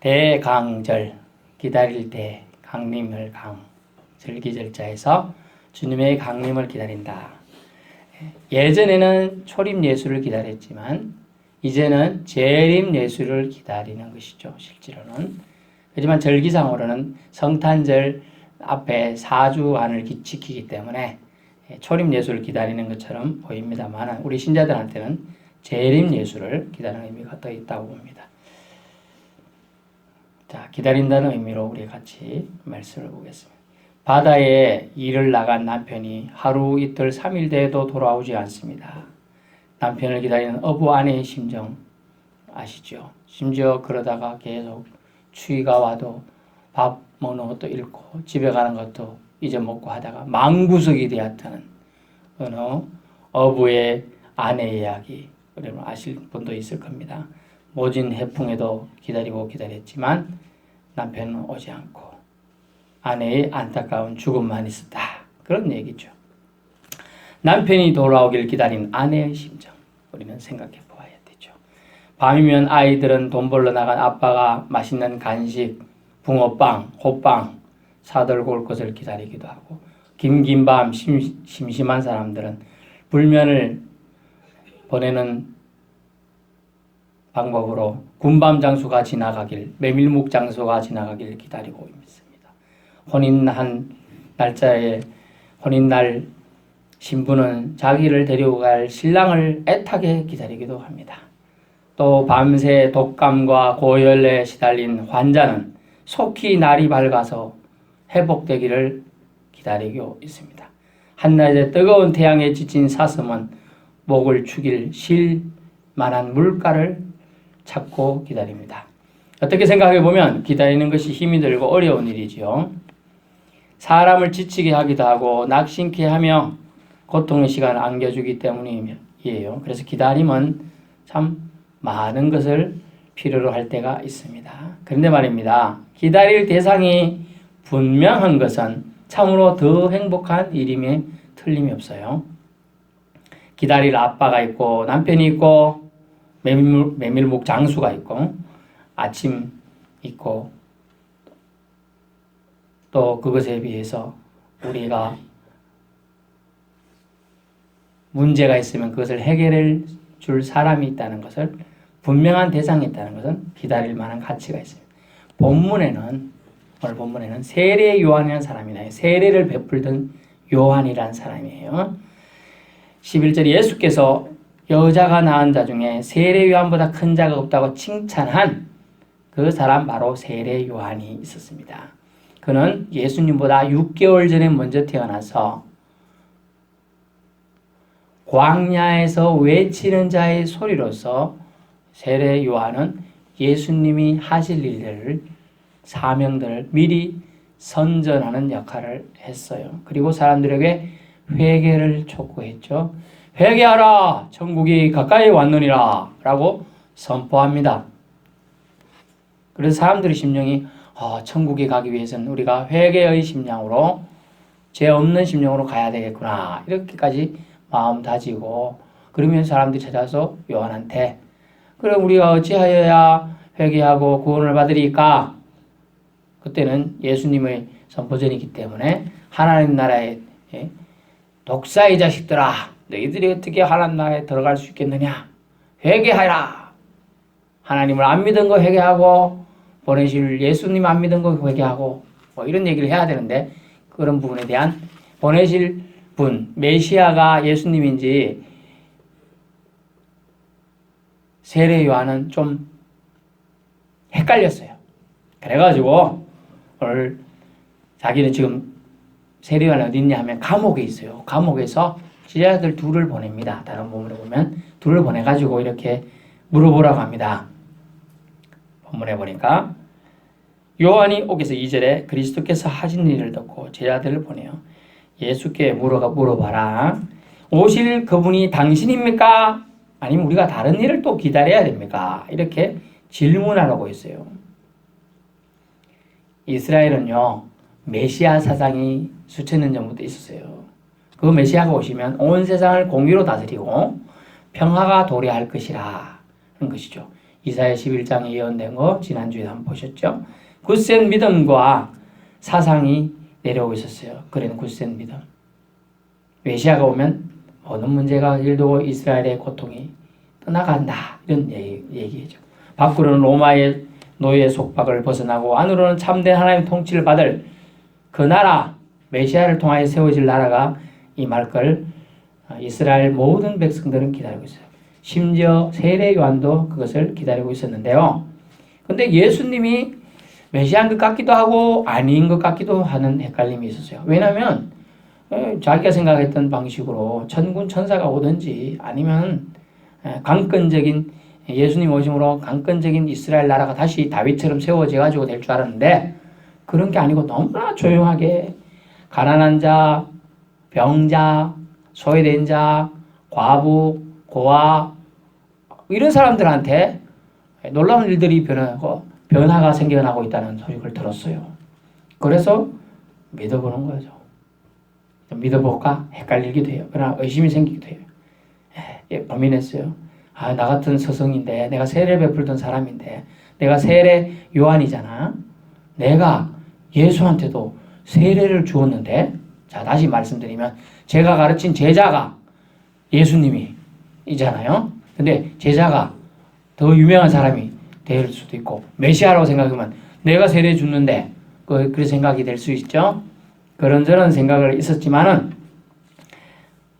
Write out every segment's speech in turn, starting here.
대강절 기다릴 때 강림을 강 절기절자에서 주님의 강림을 기다린다. 예전에는 초림 예수를 기다렸지만 이제는 재림 예수를 기다리는 것이죠. 실제로는 하지만 절기상으로는 성탄절 앞에 4주간을 지키기 때문에 초림 예수를 기다리는 것처럼 보입니다만 우리 신자들한테는 재림 예수를 기다리는 의미가 더 있다고 봅니다. 자, 기다린다는 의미로 우리 같이 말씀을 보겠습니다. 바다에 일을 나간 남편이 하루 이틀 삼일 돼도 돌아오지 않습니다. 남편을 기다리는 어부 아내의 심정 아시죠? 심지어 그러다가 계속 추위가 와도 밥 먹는 것도 잃고 집에 가는 것도 잊어먹고 하다가 망구석이 되었다는 어느 어부의 아내 이야기 여러분 아실 분도 있을 겁니다. 모진 해풍에도 기다리고 기다렸지만 남편은 오지 않고 아내의 안타까운 죽음만 있었다. 그런 얘기죠. 남편이 돌아오길 기다린 아내의 심정 우리는 생각해 보아야 되죠. 밤이면 아이들은 돈 벌러 나간 아빠가 맛있는 간식, 붕어빵, 호빵 사들고 올 것을 기다리기도 하고 긴긴 밤 심, 심심한 사람들은 불면을 보내는 방법으로 군밤 장수가 지나가길 메밀묵 장수가 지나가길 기다리고 있습니다. 혼인한 날짜에 혼인날 신부는 자기를 데리고 갈 신랑을 애타게 기다리기도 합니다. 또 밤새 독감과 고열에 시달린 환자는 속히 날이 밝아서 회복되기를 기다리고 있습니다. 한낮에 뜨거운 태양에 지친 사슴은 목을 축일 쉴 만한 물가를 찾고 기다립니다. 어떻게 생각해 보면 기다리는 것이 힘이 들고 어려운 일이지요. 사람을 지치게 하기도 하고 낙심케 하며 고통의 시간을 안겨주기 때문이에요. 그래서 기다림은 참 많은 것을 필요로 할 때가 있습니다. 그런데 말입니다. 기다릴 대상이 분명한 것은 참으로 더 행복한 일임에 틀림이 없어요. 기다릴 아빠가 있고 남편이 있고 메밀, 메밀묵 장수가 있고 아침 있고 또 그것에 비해서 우리가 문제가 있으면 그것을 해결해 줄 사람이 있다는 것을 분명한 대상이 있다는 것은 기다릴 만한 가치가 있습니다. 본문에는 오늘 본문에는 세례 요한이라는 사람이 나요. 세례를 베풀던 요한이라는 사람이에요. 11절 예수께서 여자가 낳은 자 중에 세례 요한보다 큰 자가 없다고 칭찬한 그 사람 바로 세례 요한이 있었습니다. 그는 예수님보다 6개월 전에 먼저 태어나서 광야에서 외치는 자의 소리로서 세례 요한은 예수님이 하실 일들을 사명들을 미리 선전하는 역할을 했어요. 그리고 사람들에게 회개를 촉구했죠. 회개하라! 천국이 가까이 왔느니라! 라고 선포합니다. 그래서 사람들의 심령이 어, 천국에 가기 위해서는 우리가 회개의 심령으로 죄 없는 심령으로 가야 되겠구나. 이렇게까지 마음 다지고 그러면 사람들이 찾아서 요한한테 그래 우리가 어찌하여야 회개하고 구원을 받으리까? 그때는 예수님의 선포전이기 때문에 하나님 나라의 예, 독사의 자식들아 너희들이 어떻게 하나님 나라에 들어갈 수 있겠느냐? 회개하라. 하나님을 안 믿은 거 회개하고 보내실 예수님 안 믿은 거 회개하고 뭐 이런 얘기를 해야 되는데 그런 부분에 대한 보내실 분 메시아가 예수님인지 세례 요한은 좀 헷갈렸어요. 그래가지고 오늘 자기는 지금 세례 요한이 어디 있냐 하면 감옥에 있어요. 감옥에서 제자들 둘을 보냅니다. 다른 부분에 보면 둘을 보내가지고 이렇게 물어보라고 합니다. 본문에 보니까 요한이 오께서 2절에 그리스도께서 하신 일을 듣고 제자들을 보내요. 예수께 물어가 물어봐라. 오실 그분이 당신입니까? 아니면 우리가 다른 일을 또 기다려야 됩니까? 이렇게 질문하라고 했어요. 이스라엘은요, 메시아 사상이 수천 년 전부터 있었어요. 그 메시아가 오시면 온 세상을 공의로 다스리고 평화가 도래할 것이라 하는 것이죠. 이사야 11장에 예언된 거 지난주에 한번 보셨죠? 굳센 믿음과 사상이 내려오고 있었어요. 그런 굳센 믿음. 메시아가 오면 모든 문제가 일도 이스라엘의 고통이 떠나간다. 이런 얘기, 얘기죠. 밖으로는 로마의 노예 속박을 벗어나고 안으로는 참된 하나님 통치를 받을 그 나라 메시아를 통하여 세워질 나라가 임할 걸 이스라엘 모든 백성들은 기다리고 있어요. 심지어 세례 요한도 그것을 기다리고 있었는데요. 근데 예수님이 메시아인 것 같기도 하고 아닌 것 같기도 하는 헷갈림이 있었어요. 왜냐하면 에, 자기가 생각했던 방식으로 천군 천사가 오든지 아니면 에, 강권적인 예수님 오심으로 강권적인 이스라엘 나라가 다시 다윗처럼 세워져 가지고 될 줄 알았는데 그런 게 아니고 너무나 조용하게 가난한 자, 병자, 소외된 자, 과부, 고아 이런 사람들한테 놀라운 일들이 변하고 변화가 생겨나고 있다는 소식을 들었어요. 그래서 믿어보는 거죠. 믿어볼까 헷갈리기도 해요. 그러나 의심이 생기기도 해요. 예, 고민했어요. 아, 나 같은 서성인데, 내가 세례 베풀던 사람인데, 내가 세례 요한이잖아. 내가 예수한테도 세례를 주었는데, 자, 다시 말씀드리면, 제가 가르친 제자가 예수님이잖아요. 근데 제자가 더 유명한 사람이 될 수도 있고, 메시아라고 생각하면 내가 세례 줬는데, 그, 그런 생각이 될 수 있죠. 그런저런 생각을 있었지만은,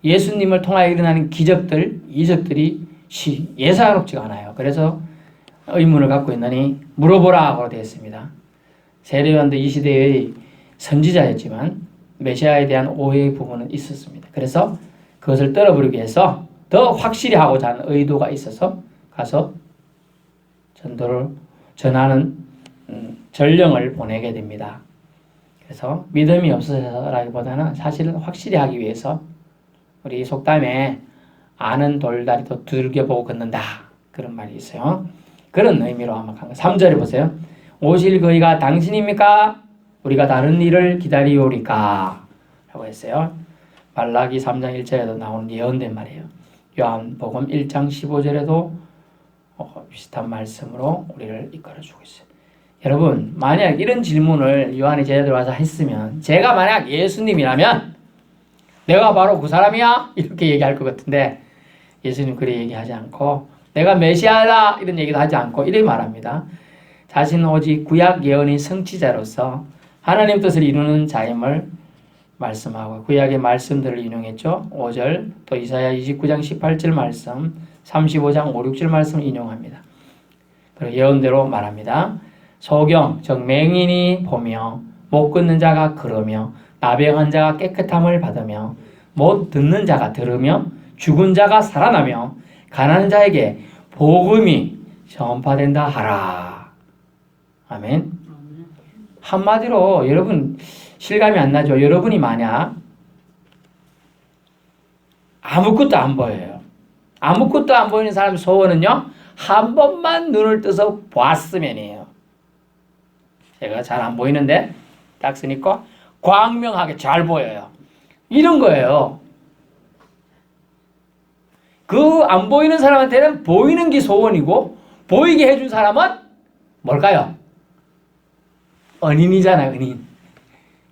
예수님을 통하여 일어나는 기적들, 이적들이 시, 예사롭지가 않아요. 그래서 의문을 갖고 있느니 물어보라고 되어 있습니다. 세례요한도 이 시대의 선지자였지만 메시아에 대한 오해의 부분은 있었습니다. 그래서 그것을 떨어버리기 위해서 더 확실히 하고자 하는 의도가 있어서 가서 전도를 전하는 음, 전령을 보내게 됩니다. 그래서 믿음이 없어서라기보다는 사실은 확실히 하기 위해서 우리 속담에 아는 돌다리도 두들겨 보고 걷는다. 그런 말이 있어요. 그런 의미로 한번 간 3절에 보세요. 오실 그이가 당신입니까? 우리가 다른 일을 기다리오리까? 라고 했어요. 말라기 3장 1절에도 나오는 예언된 말이에요. 요한복음 1장 15절에도 어, 비슷한 말씀으로 우리를 이끌어주고 있어요. 여러분, 만약 이런 질문을 요한의 제자들 와서 했으면 제가 만약 예수님이라면 내가 바로 그 사람이야? 이렇게 얘기할 것 같은데 예수님 그리 얘기하지 않고 내가 메시아다 이런 얘기도 하지 않고 이렇게 말합니다. 자신은 오직 구약 예언의 성취자로서 하나님 뜻을 이루는 자임을 말씀하고 구약의 말씀들을 인용했죠. 5절 또 이사야 29장 18절 말씀 35장 5, 6절 말씀을 인용합니다. 그리고 예언대로 말합니다. 소경 즉 맹인이 보며 못 걷는 자가 걸으며 나병한 자가 깨끗함을 받으며 못 듣는 자가 들으며 죽은 자가 살아나며 가난한 자에게 복음이 전파된다 하라. 아멘. 한마디로 여러분 실감이 안 나죠. 여러분이 만약 아무것도 안 보여요. 아무것도 안 보이는 사람 소원은요. 한 번만 눈을 떠서 보았으면이에요. 제가 잘 안 보이는데 딱 쓰니까 광명하게 잘 보여요. 이런 거예요. 그 안 보이는 사람한테는 보이는 게 소원이고 보이게 해준 사람은 뭘까요? 은인이잖아요, 은인.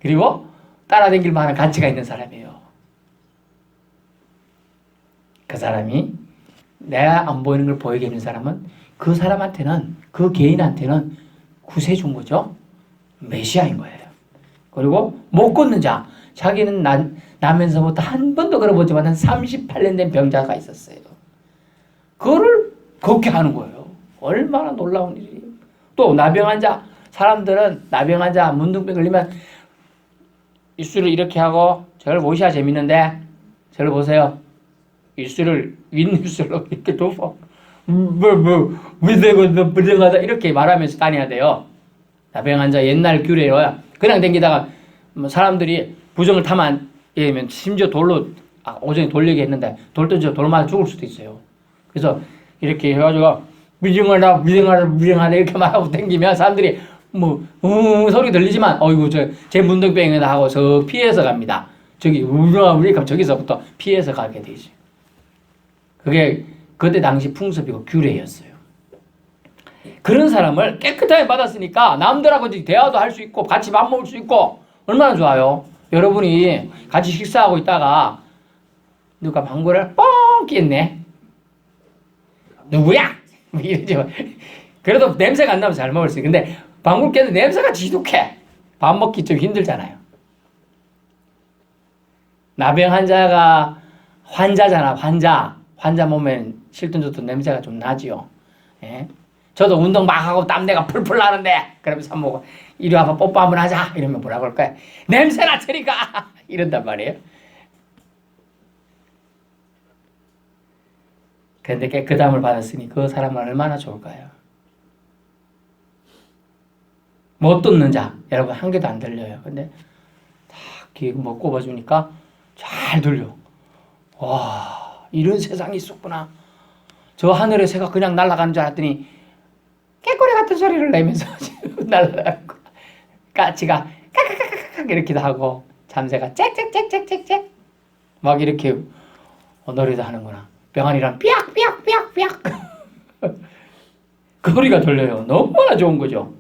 그리고 따라다닐 만한 가치가 있는 사람이에요. 그 사람이 내가 안 보이는 걸 보이게 해준 사람은 그 사람한테는 그 개인한테는 구세준 거죠. 메시아인 거예요. 그리고 못 걷는 자 자기는 난, 나면서부터 한 번도 걸어보지만 한 38년 된 병자가 있었어요. 그거를 걷게 하는 거예요. 얼마나 놀라운 일이에요. 또 나병 자 사람들은 나병 자 문둥병 걸리면 입술을 이렇게 하고 저를 보셔야 재밌는데 저를 보세요. 입술을 윗입술로 이렇게 덮어 뭐뭐 위대고 부정하다 이렇게 말하면서 다녀야 돼요. 나병 환자 옛날 규례로 그냥 댕기다가 뭐 사람들이 부정을 타면 예면 심지어 돌로 아, 오전에 돌리게 했는데 돌 던져 돌 맞아 죽을 수도 있어요. 그래서 이렇게 해가지고 무정하다 무정하다 무정하다 이렇게 말하고 댕기면 사람들이 뭐 음, 소리 들리지만 어이구 저 제 문둥병이다 하고 저 피해서 갑니다. 저기 우리가 저기서부터 피해서 가게 되지. 그게 그때 당시 풍습이고 규례였어요. 그런 사람을 깨끗하게 받았으니까 남들하고 대화도 할 수 있고 같이 밥 먹을 수 있고 얼마나 좋아요. 여러분이 같이 식사하고 있다가 누가 방구를 뻥 뀌었네. 누구야? 뭐 이러죠. 그래도 냄새가 안 나면 잘 먹을 수 있어요. 근데 방구 뀌는 냄새가 지독해. 밥 먹기 좀 힘들잖아요. 나병 환자가 환자잖아, 환자. 환자 몸엔 실든 좋든 냄새가 좀 나지요. 예? 저도 운동 막 하고 땀내가 풀풀 나는데 그러면서 산모가 이리 와봐 뽀뽀 한번 하자 이러면 뭐라 그럴까요? 냄새나 저리가 이런단 말이에요. 그런데 깨끗함을 받았으니 그 사람은 얼마나 좋을까요? 못 듣는 자 여러분 한 개도 안 들려요. 근데 딱귀뭐 꼽아주니까 잘 들려. 와 이런 세상이 있었구나. 저 하늘의 새가 그냥 날아가는 줄 알았더니 깨꼬리 같은 소리를 내면서 날아가는 거야. 까치가 까까까까까 이렇게도 하고 잠새가 짹짹짹짹짹짹 막 이렇게 노래도 하는구나. 병아리랑 삐약삐약삐약삐약 그 소리가 들려요. 너무나 좋은 거죠.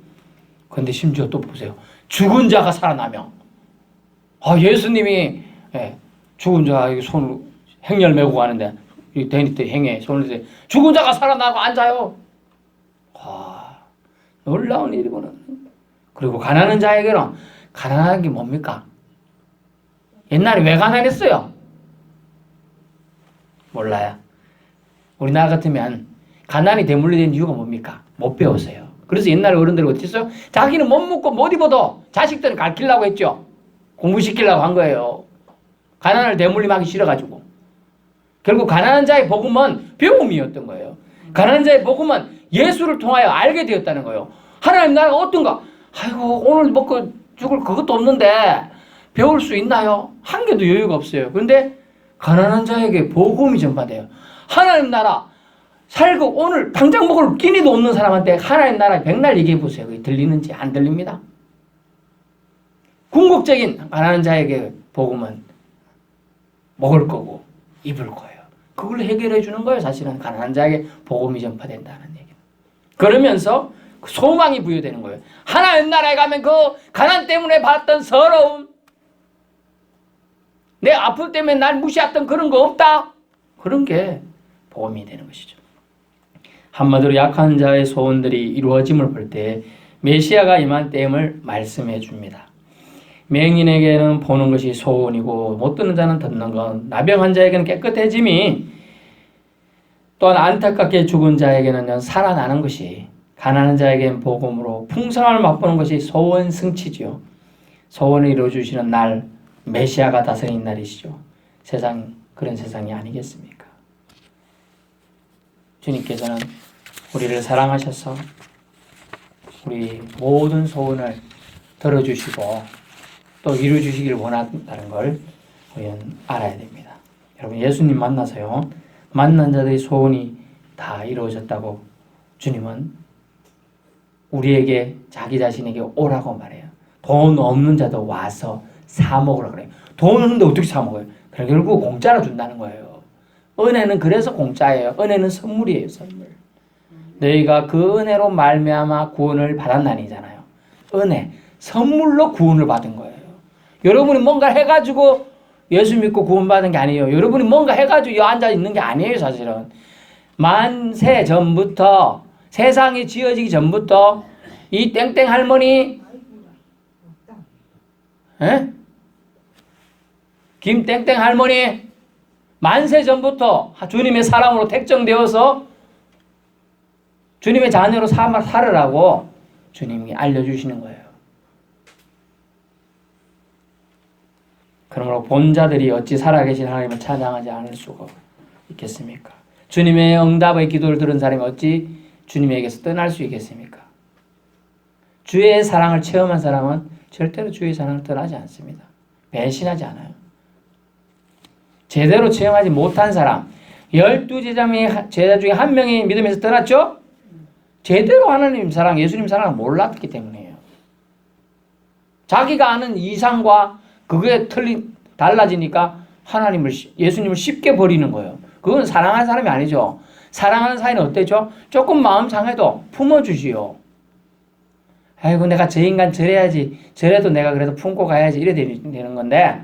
근데 심지어 또 보세요. 죽은 자가 살아나며 아 예수님이 예, 죽은 자 이거 손을 행렬 메고 가는데 이 대니 때 행에 손을 대 죽은 자가 살아나고 앉아요. 와 놀라운 일이구나. 그리고 가난한 자에게는 가난한 게 뭡니까? 옛날에 왜 가난했어요? 몰라요. 우리나라 같으면 가난이 대물리된 이유가 뭡니까? 못 배웠어요. 그래서 옛날에 어른들이 어떻게 했어요? 자기는 못 먹고 못 입어도 자식들은 가르치려고 했죠. 공부시키려고 한 거예요. 가난을 대물림하기 싫어가지고. 결국 가난한 자의 복음은 배움이었던 거예요. 가난한 자의 복음은 예수를 통하여 알게 되었다는 거예요. 하나님 나라가 어떤가? 아이고 오늘 먹고 죽을 그것도 없는데 배울 수 있나요? 한 개도 여유가 없어요. 그런데 가난한 자에게 복음이 전파돼요. 하나님 나라 살고 오늘 당장 먹을 끼니도 없는 사람한테 하나님 나라 백날 얘기해 보세요. 그게 들리는지 안 들립니다. 궁극적인 가난한 자에게 복음은 먹을 거고 입을 거예요. 그걸 해결해 주는 거예요. 사실은 가난한 자에게 복음이 전파된다는 얘기. 그러면서 소망이 부여되는 거예요. 하나님 나라에 가면 그 가난 때문에 받았던 서러움, 내 아픔 때문에 날 무시했던 그런 거 없다. 그런 게 복음이 되는 것이죠. 한마디로 약한 자의 소원들이 이루어짐을 볼 때 메시아가 임한 때임을 말씀해 줍니다. 맹인에게는 보는 것이 소원이고 못 듣는 자는 듣는 것, 나병한 자에게는 깨끗해짐이 또한 안타깝게 죽은 자에게는 살아나는 것이 가난한 자에게는 복음으로 풍성함을 맛보는 것이 소원 승치지요. 소원을 이루어 주시는 날 메시아가 다스리는 날이시죠. 세상 그런 세상이 아니겠습니까? 주님께서는 우리를 사랑하셔서 우리 모든 소원을 들어주시고 또 이루어주시기를 원한다는 걸 우리는 알아야 됩니다. 여러분 예수님 만나서요 만난 자들의 소원이 다 이루어졌다고 주님은 우리에게 자기 자신에게 오라고 말해요. 돈 없는 자도 와서 사 먹으라 그래요. 돈 없는데 어떻게 사 먹어요? 그래 결국 공짜로 준다는 거예요. 은혜는 그래서 공짜예요. 은혜는 선물이에요, 선물. 너희가 그 은혜로 말미암아 구원을 받았나니잖아요. 은혜, 선물로 구원을 받은 거예요. 여러분이 뭔가 해가지고 예수 믿고 구원받은 게 아니에요. 여러분이 뭔가 해가지고 여 앉아 있는 게 아니에요, 사실은. 만세 전부터 세상이 지어지기 전부터 이 땡땡 할머니, 에? 김 땡땡 할머니 만세 전부터 주님의 사랑으로 택정되어서 주님의 자녀로 삼아 살으라고 주님이 알려주시는 거예요. 그러므로 본자들이 어찌 살아계신 하나님을 찬양하지 않을 수가 있겠습니까? 주님의 응답의 기도를 들은 사람이 어찌 주님에게서 떠날 수 있겠습니까? 주의 사랑을 체험한 사람은 절대로 주의 사랑을 떠나지 않습니다. 배신하지 않아요. 제대로 체험하지 못한 사람, 열두 제자 중에 한 명이 믿음에서 떠났죠? 제대로 하나님 사랑, 예수님 사랑을 몰랐기 때문이에요. 자기가 아는 이상과 그게 틀린 달라지니까 하나님을 예수님을 쉽게 버리는 거예요. 그건 사랑하는 사람이 아니죠. 사랑하는 사이는 어때죠? 조금 마음 상해도 품어주지요. 아이고 내가 저 인간 저래야지 저래도 내가 그래도 품고 가야지 이래 되는 건데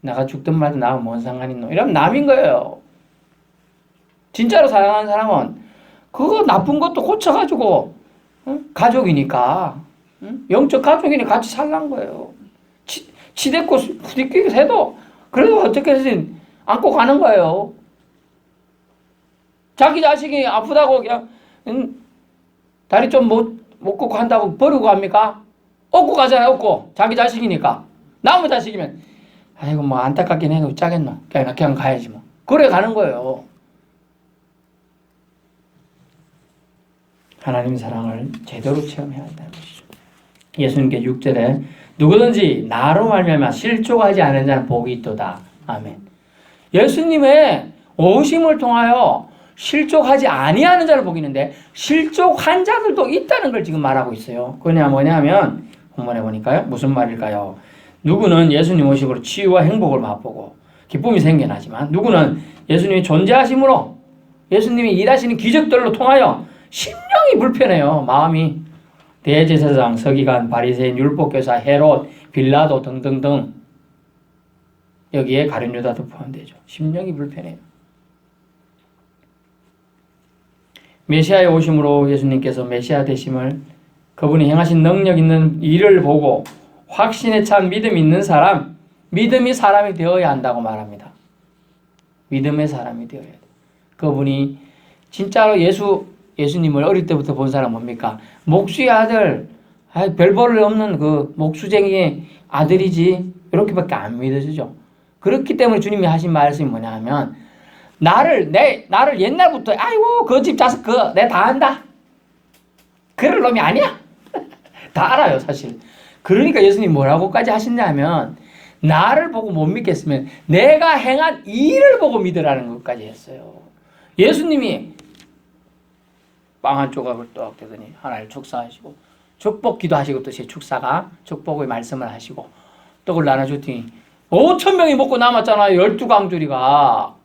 내가 죽든 말든 나하고 뭔 상관 있노 이러면 남인 거예요. 진짜로 사랑하는 사람은 그거 나쁜 것도 고쳐가지고 응? 가족이니까 응? 영적 가족이니 같이 살란 거예요. 치, 치대고 부딪히게 해도 그래도 어떻게든 안고 가는 거예요. 자기 자식이 아프다고 그냥 응? 다리 좀 못못 걷고 한다고 버리고 갑니까? 업고 가잖아요, 업고. 자기 자식이니까. 남의 자식이면 아이고 뭐 안타깝긴 해. 짜겠노. 그냥 그냥 가야지 뭐. 그래 가는 거예요. 하나님 사랑을 제대로 체험해야 한다는 것이죠. 예수님께 6절에 누구든지 나로 말미암아 실족하지 않은 자는 복이 있도다. 아멘. 예수님의 오심을 통하여 실족하지 아니하는 자를 있는데 실족한 자들도 있다는 걸 지금 말하고 있어요. 그냐 뭐냐면 본문에 보니까요. 무슨 말일까요? 누구는 예수님 오심으로 치유와 행복을 맛보고 기쁨이 생겨나지만 누구는 예수님이 존재하심으로 예수님이 일하시는 기적들로 통하여 심령이 불편해요. 마음이 대제사장, 서기관, 바리새인, 율법교사, 헤롯, 빌라도 등등등 여기에 가룟 유다도 포함되죠. 심령이 불편해요. 메시아의 오심으로 예수님께서 메시아 되심을 그분이 행하신 능력 있는 일을 보고 확신에 찬 믿음 있는 사람, 믿음이 사람이 되어야 한다고 말합니다. 믿음의 사람이 되어야 돼. 그분이 진짜로 예수 예수님을 어릴 때부터 본 사람 뭡니까? 목수의 아들, 아, 별벌 없는 그 목수쟁이의 아들이지 이렇게밖에 안 믿어지죠. 그렇기 때문에 주님이 하신 말씀이 뭐냐 하면 나를 내 나를 옛날부터 아이고 그 집 자식 그내 다 안다. 그럴 놈이 아니야. 다 알아요 사실. 그러니까 예수님 뭐라고까지 하셨냐면 나를 보고 못 믿겠으면 내가 행한 일을 보고 믿으라는 것까지 했어요. 예수님이 빵 한 조각을 떡 대더니 하나를 축사하시고 축복 기도하시고 또 축사가 축복의 말씀을 하시고 떡을 나눠줬더니 5천 명이 먹고 남았잖아요. 열두 강줄이가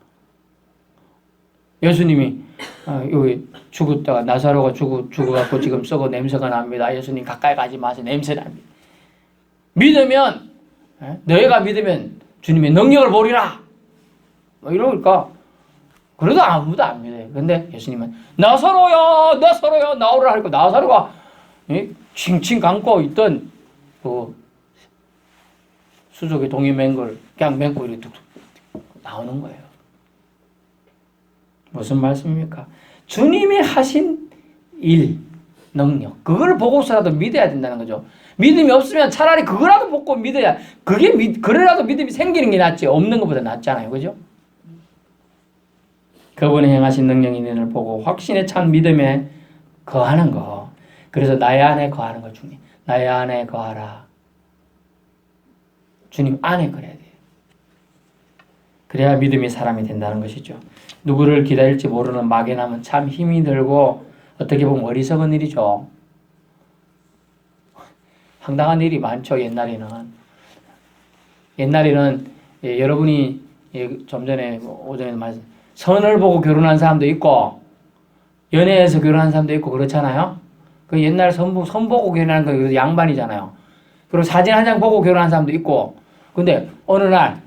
예수님이 어, 여기 죽었다가 나사로가 죽어 죽어갖고 지금 썩어 냄새가 납니다. 예수님 가까이 가지 마세요. 냄새 납니다. 믿으면 에? 너희가 믿으면 주님의 능력을 보리라. 뭐 이러니까 그래도 아무도 안 믿어요. 근데 예수님은 나사로야, 나사로야, 나오라 하니까 나사로가 칭칭 감고 있던 그 수족에 동이 맨걸 그냥 맨고 이렇게 나오는 거예요. 무슨 말씀입니까? 주님이 하신 일, 능력, 그걸 보고서라도 믿어야 된다는 거죠. 믿음이 없으면 차라리 그거라도 보고 믿어야, 그게 믿, 그래라도 믿음이 생기는 게 낫지, 없는 것보다 낫잖아요. 그죠? 그분의 행하신 능력 있는 을 보고 확신에 찬 믿음에 거하는 거. 그래서 나의 안에 거하는 거 주님. 나의 안에 거하라. 주님 안에 그래야 돼요. 그래야 믿음이 사람이 된다는 것이죠. 누구를 기다릴지 모르는 막연함은 참 힘이 들고 어떻게 보면 어리석은 일이죠. 황당한 일이 많죠. 옛날에는 옛날에는 예, 여러분이 예, 좀 전에 뭐 오전에 말씀 선을 보고 결혼한 사람도 있고 연애해서 결혼한 사람도 있고 그렇잖아요. 그 옛날 선, 선 보고 결혼한 거 양반이잖아요. 그리고 사진 한 장 보고 결혼한 사람도 있고 근데 어느 날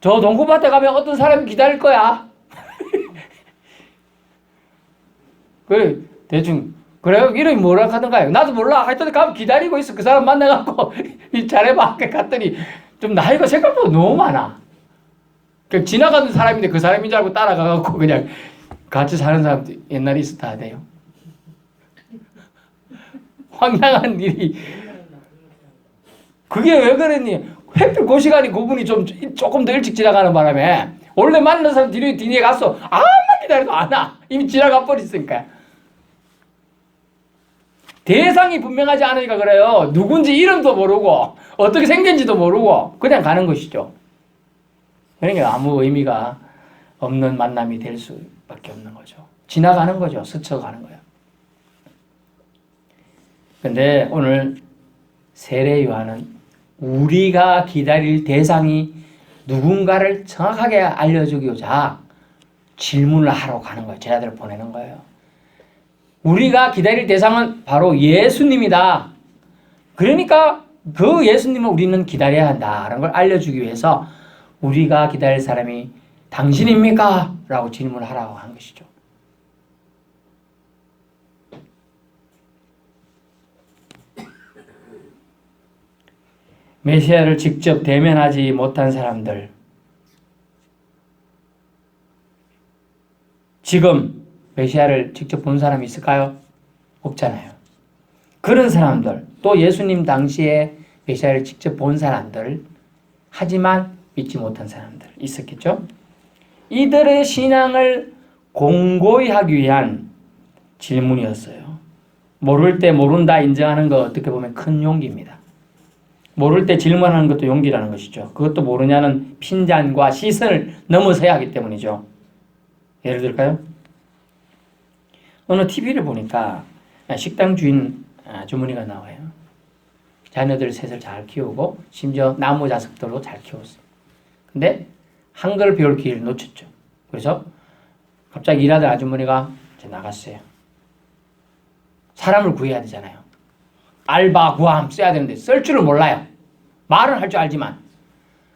저 동구밭에 가면 어떤 사람이 기다릴 거야. 그래 대충 그래요 이름이 뭐라 하던가요? 나도 몰라. 하여튼 가면 기다리고 있어. 그 사람 만나갖고 잘해봐. 갔더니 좀 나이가 생각보다 너무 많아. 그 지나가는 사람인데 그 사람인 줄 알고 따라가갖고 그냥 같이 사는 사람도 옛날에 있었다 하대요. 황당한 일이 그게 왜 그랬니? 햇빛 그 시간이 그분이 좀 조금 더 일찍 지나가는 바람에 원래 만난 사람 뒤에 뒤에 갔어. 아무만 기다려도 안 와. 이미 지나가 버렸으니까. 대상이 분명하지 않으니까 그래요. 누군지 이름도 모르고 어떻게 생긴지도 모르고 그냥 가는 것이죠. 그러니까 아무 의미가 없는 만남이 될 수밖에 없는 거죠. 지나가는 거죠. 스쳐가는 거예요. 근데 오늘 세례 요한은 우리가 기다릴 대상이 누군가를 정확하게 알려주고자 질문을 하러 가는 거예요. 제자들을 보내는 거예요. 우리가 기다릴 대상은 바로 예수님이다. 그러니까 그 예수님을 우리는 기다려야 한다라는 걸 알려주기 위해서 우리가 기다릴 사람이 당신입니까? 라고 질문을 하라고 한 것이죠. 메시아를 직접 대면하지 못한 사람들, 지금 메시아를 직접 본 사람이 있을까요? 없잖아요. 그런 사람들, 또 예수님 당시에 메시아를 직접 본 사람들, 하지만 믿지 못한 사람들 있었겠죠? 이들의 신앙을 공고히 하기 위한 질문이었어요. 모를 때 모른다 인정하는 거 어떻게 보면 큰 용기입니다. 모를 때 질문하는 것도 용기라는 것이죠. 그것도 모르냐는 핀잔과 시선을 넘어서야 하기 때문이죠. 예를 들까요? 어느 TV를 보니까 식당 주인 주머니가 나와요. 자녀들 셋을 잘 키우고 심지어 나무 자석들로 잘 키웠어요. 근데 한글 배울 기회를 놓쳤죠. 그래서 갑자기 일하던 아주머니가 이제 나갔어요. 사람을 구해야 되잖아요. 알바, 구함 써야 되는데 쓸 줄을 몰라요. 말은 할 줄 알지만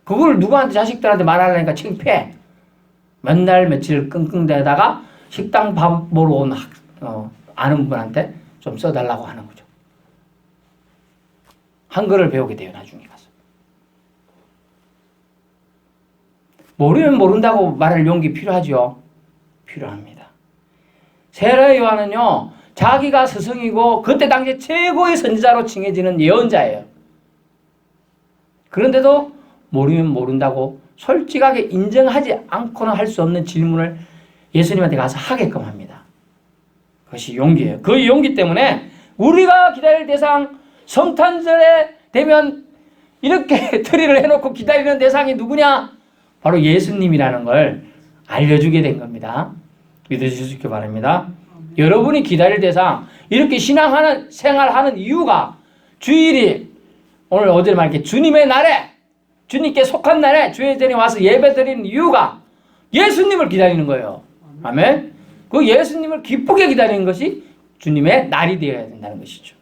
그걸 누구한테 자식들한테 말하려니까 창피해. 맨날 며칠 끙끙대다가 식당 밥 보러 온 학, 어, 아는 분한테 좀 써달라고 하는 거죠. 한글을 배우게 돼요, 나중에 가서. 모르면 모른다고 말할 용기 필요하죠? 필요합니다. 세례 요한은요, 자기가 스승이고 그때 당시 최고의 선지자로 칭해지는 예언자예요. 그런데도 모르면 모른다고 솔직하게 인정하지 않고는 할 수 없는 질문을 예수님한테 가서 하게끔 합니다. 그것이 용기예요. 그 용기 때문에 우리가 기다릴 대상 성탄절에 되면 이렇게 트리를 해놓고 기다리는 대상이 누구냐? 바로 예수님이라는 걸 알려주게 된 겁니다. 있기 바랍니다. 여러분이 기다릴 대상, 이렇게 신앙하는, 생활하는 이유가 주일이 오늘 어제 말게 주님의 날에, 주님께 속한 날에 주의 전에 와서 예배 드리는 이유가 예수님을 기다리는 거예요. 아멘? 그 예수님을 기쁘게 기다리는 것이 주님의 날이 되어야 된다는 것이죠.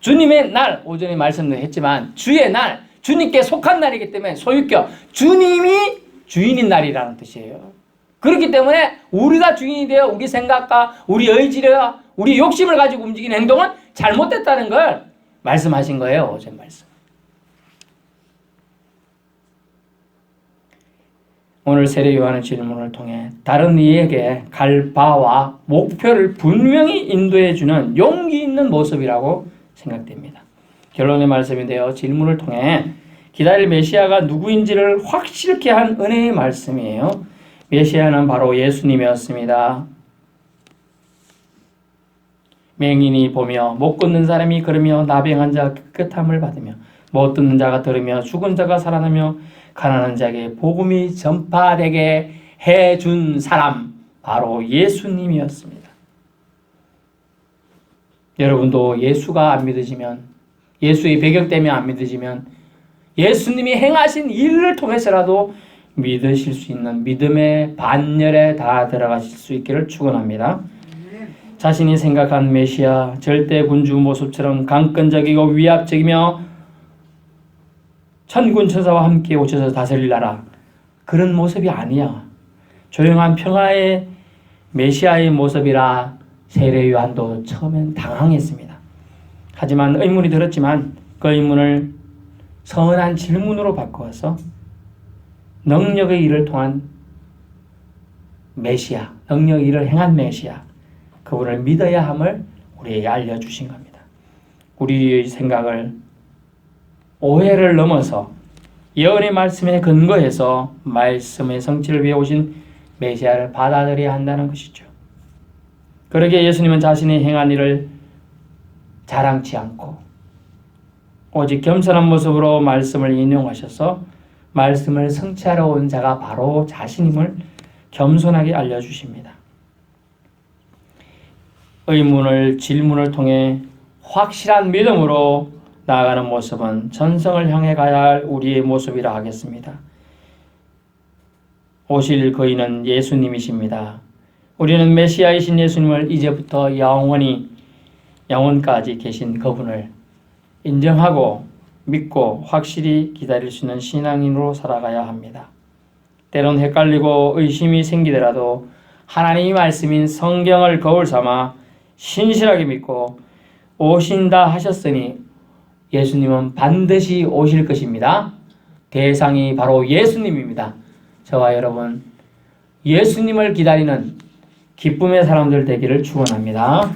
주님의 날, 오전에 말씀도 했지만, 주의 날, 주님께 속한 날이기 때문에 소유격, 주님이 주인인 날이라는 뜻이에요. 그렇기 때문에 우리가 주인이 되어 우리 생각과 우리 의지와 우리 욕심을 가지고 움직이는 행동은 잘못됐다는 걸 말씀하신 거예요. 어제 말씀. 오늘 세례 요한의 질문을 통해 다른 이에게 갈 바와 목표를 분명히 인도해 주는 용기 있는 모습이라고 생각됩니다. 결론의 말씀인데요. 질문을 통해 기다릴 메시아가 누구인지를 확실케 한 은혜의 말씀이에요. 메시아는 바로 예수님이었습니다. 맹인이 보며 못 걷는 사람이 걸으며 나병한 자 깨끗함을 받으며 못 듣는 자가 들으며 죽은 자가 살아나며 가난한 자에게 복음이 전파되게 해 준 사람 바로 예수님이었습니다. 여러분도 예수가 안 믿어지면 예수의 배경 때문에 안 믿어지면 예수님이 행하신 일을 통해서라도 믿으실 수 있는 믿음의 반열에 다 들어가실 수 있기를 축원합니다. 자신이 생각한 메시아 절대 군주 모습처럼 강권적이고 위압적이며 천군 천사와 함께 오셔서 다스릴 나라 그런 모습이 아니야. 조용한 평화의 메시아의 모습이라 세례 요한도 처음엔 당황했습니다. 하지만 의문이 들었지만 그 의문을 선한 질문으로 바꾸어서 능력의 일을 통한 메시아, 능력의 일을 행한 메시아, 그분을 믿어야 함을 우리에게 알려주신 겁니다. 우리의 생각을 오해를 넘어서 예언의 말씀에 근거해서 말씀의 성취를 위해 오신 메시아를 받아들여야 한다는 것이죠. 그러기에 예수님은 자신이 행한 일을 자랑치 않고 오직 겸손한 모습으로 말씀을 인용하셔서 말씀을 성취하러 온 자가 바로 자신임을 겸손하게 알려주십니다. 의문을 질문을 통해 확실한 믿음으로 나아가는 모습은 전성을 향해 가야 할 우리의 모습이라 하겠습니다. 오실 거인은 예수님이십니다. 우리는 메시아이신 예수님을 이제부터 영원히 영원까지 계신 그분을 인정하고 믿고 확실히 기다릴 수 있는 신앙인으로 살아가야 합니다. 때론 헷갈리고 의심이 생기더라도 하나님의 말씀인 성경을 거울 삼아 신실하게 믿고 오신다 하셨으니 예수님은 반드시 오실 것입니다. 대상이 바로 예수님입니다. 저와 여러분 예수님을 기다리는 기쁨의 사람들 되기를 축원합니다.